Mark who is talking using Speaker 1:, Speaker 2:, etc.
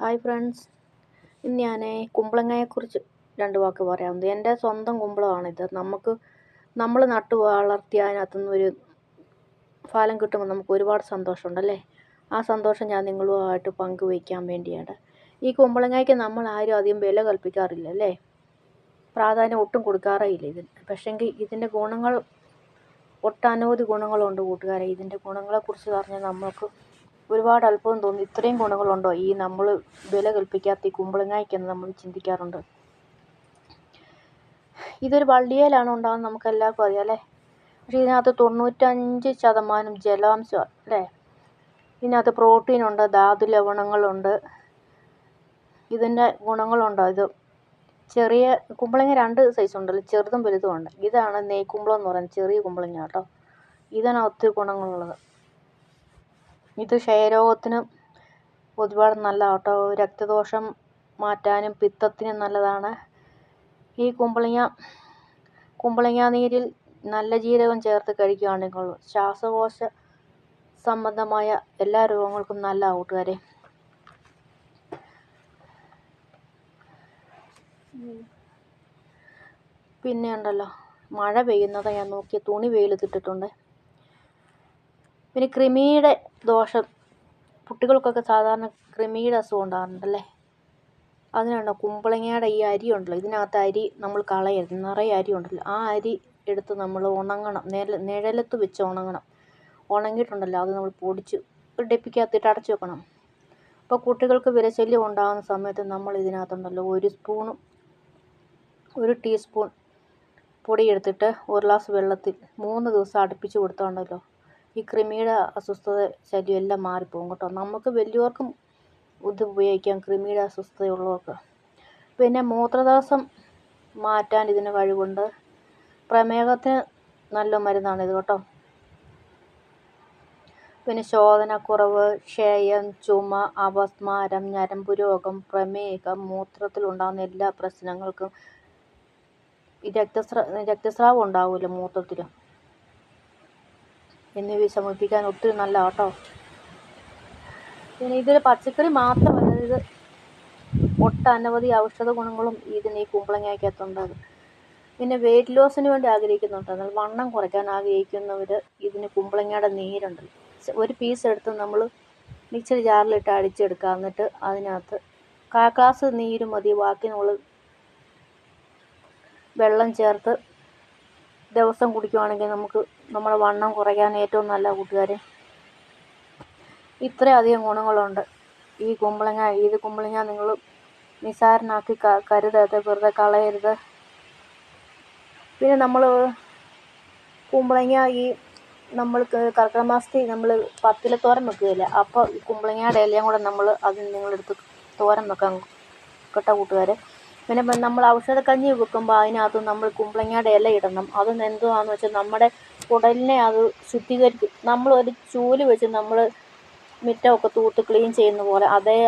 Speaker 1: Hi friends ഇന്ന് ഞാൻ കുമ്പളങ്ങയെക്കുറിച്ച് രണ്ട് വാക്ക് പറയാവുന്നത് എന്റെ സ്വന്തം കുമ്പളമാണിത്. നമുക്ക് നമ്മൾ നട്ടു വളർത്തിയ അതിനകത്തുനിന്ന് ഒരു ഫലം കിട്ടുമ്പോൾ നമുക്ക് ഒരുപാട് സന്തോഷമുണ്ടല്ലേ ആ സന്തോഷം ഞാൻ നിങ്ങളുമായിട്ട് പങ്കുവയ്ക്കാൻ വേണ്ടിയാണ്. ഈ കുമ്പളങ്ങയ്ക്ക് നമ്മൾ ആരും അധികം വില കൽപ്പിക്കാറില്ല അല്ലേ? പ്രാധാന്യം ഒട്ടും കൊടുക്കാറേ ഇല്ല ഇതിന്. പക്ഷേങ്കിൽ ഇതിന്റെ ഗുണങ്ങൾ ഒട്ടനവധി ഗുണങ്ങളുണ്ട് കൂട്ടുകാരെ. ഇതിന്റെ ഗുണങ്ങളെക്കുറിച്ച് പറഞ്ഞാൽ നമുക്ക് ഒരുപാട് അത്ഭുതം തോന്നി. ഇത്രയും ഗുണങ്ങളുണ്ടോ? ഈ നമ്മൾ വില കൽപ്പിക്കാത്ത ഈ കുമ്പളങ്ങായ്ക്കെന്ന് നമ്മൾ ചിന്തിക്കാറുണ്ട്. ഇതൊരു വള്ളിയേലാണ് ഉണ്ടാകുന്നത് നമുക്ക് എല്ലാവർക്കും അറിയാം അല്ലേ? പക്ഷേ ഇതിനകത്ത് തൊണ്ണൂറ്റഞ്ച് ശതമാനം ജലാംശമാണ് അല്ലേ? ഇതിനകത്ത് പ്രോട്ടീൻ ഉണ്ട് ധാതു ലവണങ്ങളുണ്ട്. ഇതിന്റെ ഗുണങ്ങളുണ്ടോ? ഇത് ചെറിയ കുമ്പളങ്ങ രണ്ട് സൈസ് ഉണ്ടല്ലോ ചെറുതും വലുതും ഉണ്ട്. ഇതാണ് നെയ്ക്കുമ്പളം എന്ന് പറയുന്നത് ചെറിയ കുമ്പളങ്ങ കേട്ടോ. ഇതാണ് ഒത്തിരി ഗുണങ്ങളുള്ളത്. ഇത് ക്ഷയരോഗത്തിന് ഒരുപാട് നല്ലതാണ് കേട്ടോ. രക്തദോഷം മാറ്റാനും പിത്തത്തിനും നല്ലതാണ്. ഈ കുമ്പളങ്ങ കുമ്പളങ്ങ നീരിൽ നല്ല ജീരകം ചേർത്ത് കഴിക്കുകയാണെങ്കിൽ ശ്വാസകോശ സംബന്ധമായ എല്ലാ രോഗങ്ങൾക്കും നല്ല കൂട്ടുകാരെ പിന്നെ ഉണ്ടല്ലോ മഴ പെയ്യുന്നത് ഞാൻ നോക്കി തുണി വെയിലത്തിട്ടിട്ടുണ്ട്. പിന്നെ കൃമിയുടെ ദോഷം. കുട്ടികൾക്കൊക്കെ സാധാരണ കൃമിയുടെ അസുഖം ഉണ്ടാകാറുണ്ടല്ലേ? അതിനാണ് കുമ്പളങ്ങയുടെ ഈ അരി ഉണ്ടല്ലോ. ഇതിനകത്ത് അരി നമ്മൾ കളയരുത്. നിറയെ അരി ഉണ്ടല്ലോ. ആ അരി എടുത്ത് നമ്മൾ ഉണങ്ങണം. നിഴ നിഴലത്ത് വെച്ച് ഉണങ്ങണം. ഉണങ്ങിയിട്ടുണ്ടല്ലോ. അത് നമ്മൾ പൊടിച്ച് ഒരു ഡെപ്പിക്കകത്തിട്ട് അടച്ചു വെക്കണം. അപ്പോൾ കുട്ടികൾക്ക് വിരശല്യം ഉണ്ടാകുന്ന സമയത്ത് നമ്മൾ ഇതിനകത്തുണ്ടല്ലോ ഒരു സ്പൂണും ഒരു ടീസ്പൂൺ പൊടി എടുത്തിട്ട് ഒരു ഗ്ലാസ് വെള്ളത്തിൽ മൂന്ന് ദിവസം അടുപ്പിച്ച് കൊടുത്തോണ്ടല്ലോ ഈ കൃമിയുടെ അസ്വസ്ഥത ശല്യം എല്ലാം മാറിപ്പോകും കേട്ടോ. നമുക്ക് വലിയവർക്കും ഇത് ഉപയോഗിക്കാം കൃമിയുടെ അസ്വസ്ഥതയുള്ളവർക്ക്. പിന്നെ മൂത്രതടസ്സം മാറ്റാൻ ഇതിന് കഴിവുണ്ട്. പ്രമേഹത്തിന് നല്ല മരുന്നാണിത് കേട്ടോ. പിന്നെ ശോധനക്കുറവ് ക്ഷയം ചുമ അപസ്മാരം ഞരമ്പ് രോഗം പ്രമേഹം മൂത്രത്തിലുണ്ടാകുന്ന എല്ലാ പ്രശ്നങ്ങൾക്കും രക്തസ്ര രക്തസ്രാവം ഉണ്ടാവുമല്ലോ മൂത്രത്തിൽ എന്നിവ ശമിപ്പിക്കാൻ ഒത്തിരി നല്ല കേട്ടോ പിന്നെ ഇതിൽ പച്ചക്കറി മാത്രമല്ല ഇത് ഒട്ടനവധി ഔഷധ ഗുണങ്ങളും ഇതിന് ഈ കുമ്പളങ്ങയ്ക്കകത്തുണ്ട് പിന്നെ വെയിറ്റ് ലോസിന് വേണ്ടി ആഗ്രഹിക്കുന്നുണ്ട്. എന്നാൽ വണ്ണം കുറയ്ക്കാൻ ആഗ്രഹിക്കുന്നവർ ഇതിന് കുമ്പളങ്ങയുടെ നീരുണ്ട്. ഒരു പീസ് എടുത്ത് നമ്മൾ മിക്സർ ജാറിലിട്ട് അടിച്ചെടുക്കുക. എന്നിട്ട് അതിനകത്ത് കാ നീര് മതി. ബാക്കി നമ്മൾ വെള്ളം ചേർത്ത് ദിവസം കുടിക്കുവാണെങ്കിൽ നമുക്ക് നമ്മുടെ വണ്ണം കുറയ്ക്കാൻ ഏറ്റവും നല്ല കൂട്ടുകാരെ. ഇത്രയധികം ഗുണങ്ങളുണ്ട്. ഈ കുമ്പളങ്ങ ഇത് കുമ്പളങ്ങ നിങ്ങൾ നിസാരനാക്കി കരുതരുത് വെറുതെ കളയരുത്. പിന്നെ നമ്മൾ കുമ്പളങ്ങ ഈ നമ്മൾ കർക്കിടക മാസത്തിൽ നമ്മൾ പത്തില തോരൻ വെക്കുകയില്ല. അപ്പോൾ കുമ്പളങ്ങയുടെ ഇലയും കൂടെ നമ്മൾ അത് നിങ്ങളെടുത്ത് തോരൻ വെക്കാൻ കേട്ടോ കൂട്ടുകാരെ. പിന്നെ നമ്മൾ ഔഷധക്കഞ്ഞി വെക്കുമ്പോൾ അതിനകത്ത് നമ്മൾ കുമ്പളങ്ങയുടെ ഇല ഇടണം. അത് എന്തുവാണെന്ന് വെച്ചാൽ നമ്മുടെ കുടലിനെ അത് ശുദ്ധീകരിക്കും. നമ്മൾ ഒരു ചൂൽ വെച്ച് നമ്മൾ മുറ്റമൊക്കെ തൂത്ത് ക്ലീൻ ചെയ്യുന്ന പോലെ അതേ